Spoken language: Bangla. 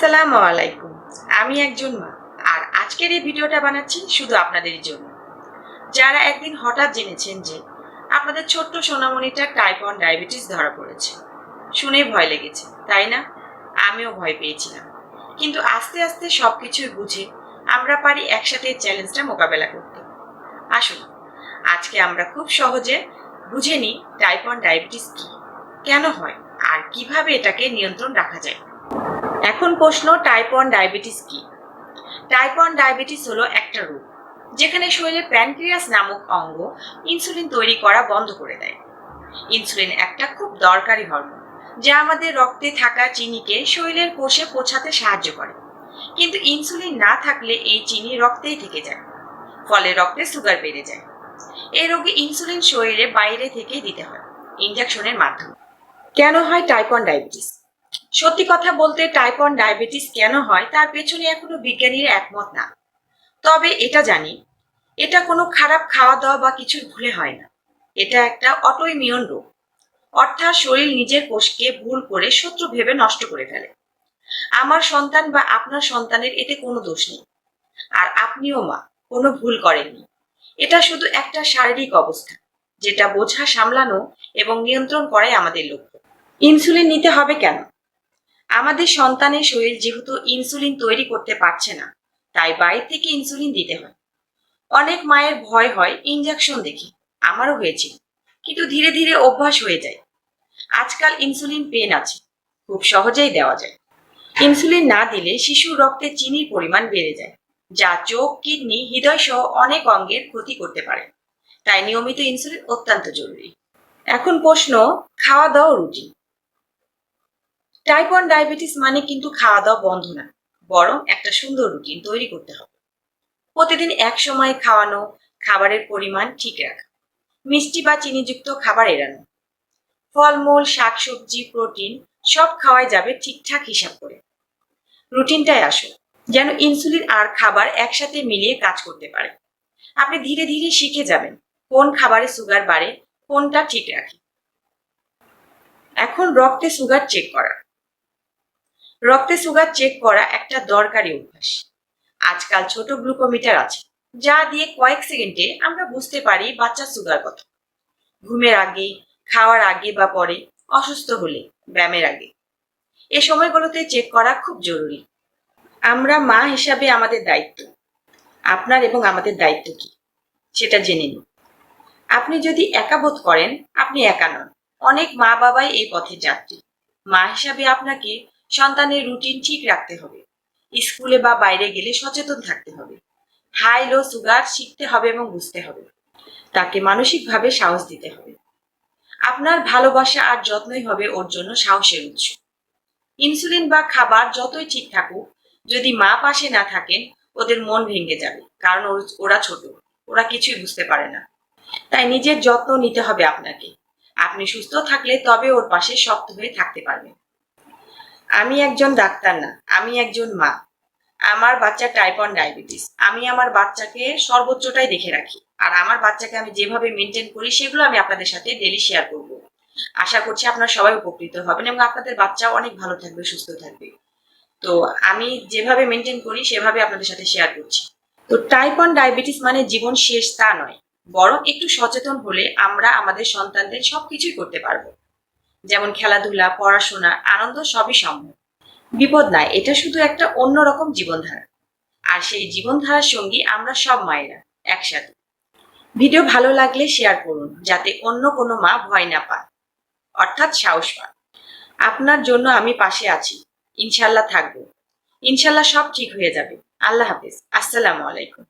আসসালামু আলাইকুম। আমি একজন মা, আর আজকের এই ভিডিওটা বানাচ্ছি শুধু আপনাদের জন্য। যারা একদিন হঠাৎ জেনেছেন যে আপনাদের ছোট্ট সোনামণিটা টাইপ ওয়ান ডায়াবেটিস ধরা পড়েছে, শুনে ভয় লেগেছে, তাই না? আমিও ভয় পেয়েছিলাম। কিন্তু আস্তে আস্তে সব কিছুই বুঝে আমরা পারি একসাথে এই চ্যালেঞ্জটা মোকাবেলা করতে। আসুন, আজকে আমরা খুব সহজে বুঝে নিই টাইপ ওয়ান ডায়াবেটিস কী, কেন হয়, আর কীভাবে এটাকে নিয়ন্ত্রণ রাখা যায়। এখন প্রশ্ন টাইপ ওয়ান ডায়াবেটিস কি? টাইপ ওয়ান ডায়াবেটিস হলো একটা রোগ, যেখানে শরীরে প্যানক্রিয়াস নামক অঙ্গ ইনসুলিন তৈরি করা বন্ধ করে দেয়। ইনসুলিন একটা খুব দরকারি হরমোন যা আমাদের রক্তে থাকা চিনিকে শরীরের কোষে পৌঁছাতে সাহায্য করে। কিন্তু ইনসুলিন না থাকলে এই চিনি রক্তেই থেকে যায়, ফলে রক্তে সুগার বেড়ে যায়। এই রোগে ইনসুলিন শরীরে বাইরে থেকে দিতে হয় ইনজেকশনের মাধ্যমে। কেন হয় টাইপ ওয়ান ডায়াবেটিস সত্যি কথা বলতে টাইপ ওয়ান ডায়াবেটিস কেন হয়, তার পেছনে এখনও বিজ্ঞানীরা একমত না। তবে এটা জানি, এটা কোনো খারাপ খাওয়া দাওয়া বা কিছুর ভুলে হয় না। এটা একটা অটোইমিউন রোগ। অর্থাৎ শরীর নিজের কোষকে ভুল করে শত্রু ভেবে নষ্ট করে ফেলে। আমার সন্তান বা আপনার সন্তানের এতে কোনো দোষ নেই। আর আপনিও মা, কোনো ভুল করেননি। এটা শুধু একটা শারীরিক অবস্থা, যেটা বোঝা সামলানো এবং নিয়ন্ত্রণ করাই আমাদের লক্ষ্য। ইনসুলিন নিতে হবে কেন? আমাদের সন্তানের শরীর যেহেতু ইনসুলিন তৈরি করতে পারছে না, তাই বাইরে থেকে ইনসুলিন দিতে হয়। অনেক মায়ের ভয় হয়, ইনজেকশন দেখে, আমারও হয়েছিল, কিন্তু ধীরে ধীরে অভ্যাস হয়ে যায়। আজকাল ইনসুলিন পেন আছে, খুব সহজেই দেওয়া যায়। ইনসুলিন না দিলে শিশুর রক্তে চিনির পরিমাণ বেড়ে যায়, যা চোখ, কিডনি, হৃদয় সহ অনেক অঙ্গের ক্ষতি করতে পারে। তাই নিয়মিত ইনসুলিন অত্যন্ত জরুরি। এখন প্রশ্ন, খাওয়া দাওয়া রুটিন। টাইপ ওয়ান ডায়াবেটিস মানে কিন্তু খাওয়া দাওয়া বন্ধ না, বরং একটা সুন্দর রুটিন তৈরি করতে হবে। প্রতিদিন এক সময় খাওয়ানো, খাবারের পরিমাণ ঠিক রাখা, মিষ্টি বা চিনিযুক্ত খাবার এড়ানো, ফলমূল, শাকসবজি, প্রোটিন সব খাওয়াই যাবে ঠিকঠাক হিসাব করে। রুটিনটাই আসো যেন ইনসুলিন আর খাবার একসাথে মিলিয়ে কাজ করতে পারে। আপনি ধীরে ধীরে শিখে যাবেন কোন খাবারে সুগার বাড়ে, কোনটা ঠিক রাখে। এখন রক্তে সুগার চেক করা। রক্তে সুগার চেক করা একটা দরকারি অভ্যাস। আজকাল ছোট গ্লুকোমিটার আছে, যা দিয়ে কয়েক সেকেন্ডে আমরা বুঝতে পারি বাচ্চার সুগার কত। ঘুমের আগে, খাওয়ার আগে বা পরে, অসুস্থ হলে, ব্যায়ামের আগে। এ সময়গুলোতে চেক করা খুব জরুরি। আমরা মা হিসাবে আমাদের দায়িত্ব। আপনার এবং আমাদের দায়িত্ব কি? সেটা জেনে নিন। আপনি যদি একা বোধ করেন, আপনি একা নন। অনেক মা বাবাই এই পথে যাত্রী। মা হিসাবে আপনাকে সন্তানের রুটিন ঠিক রাখতে হবে। স্কুলে বা বাইরে গেলে সচেতন থাকতে হবে। হাই, লো, সুগার শিখতে হবে এবং বুঝতে হবে। তাকে মানসিকভাবে সাহস দিতে হবে। আপনার ভালোবাসা আর যত্নই হবে ওর জন্য সাহসের উৎস। ইনসুলিন বা খাবার যতই ঠিক থাকুক, যদি মা পাশে না থাকেন, ওদের মন ভেঙে যাবে, কারণ ওর- ছোট, ওরা কিছুই বুঝতে পারে না। তাই নিজের যত্ন নিতে হবে আপনাকে। আপনি সুস্থ থাকলে তবে ওর পাশে শক্ত হয়ে থাকতে পারবেন। আমি একজন ডাক্তার না, আমি একজন মা। আমার বাচ্চা টাইপ ওয়ান ডায়াবেটিস আমি আমার বাচ্চাকে সর্বোচ্চটাই দেখে রাখি। আর আমার বাচ্চাকে আমি যেভাবে মেনটেন করি, সেগুলো আমি আপনাদের সাথে ডেলি শেয়ার করব। আশা করছি আপনারা সবাই উপকৃত হবেন এবং আপনাদের বাচ্চা অনেক ভালো থাকবে, সুস্থ থাকবে। তো আমি যেভাবে মেনটেন করি, সেভাবে আপনাদের সাথে শেয়ার করছি। তো টাইপ ওয়ান ডায়াবেটিস মানে জীবন শেষ তা নয়। বরং একটু সচেতন হলে আমরা আমাদের সন্তানদের সবকিছুই করতে পারব। যেমন খেলাধুলা, পড়াশোনা, আনন্দ সবই সম্ভব। বিপদ নাই, এটা শুধু একটা অন্যরকম জীবনধারা। আর সেই জীবনধারার সঙ্গী আমরা সব মায়েরা, একসাথে। ভিডিও ভালো লাগলে শেয়ার করুন, যাতে অন্য কোনো মা ভয় না পায়। অর্থাৎ সাহস পায়। আপনার জন্য আমি পাশে আছি। ইনশাল্লাহ থাকব। ইনশাল্লাহ সব ঠিক হয়ে যাবে। আল্লাহ হাফিজ। আসসালামু আলাইকুম।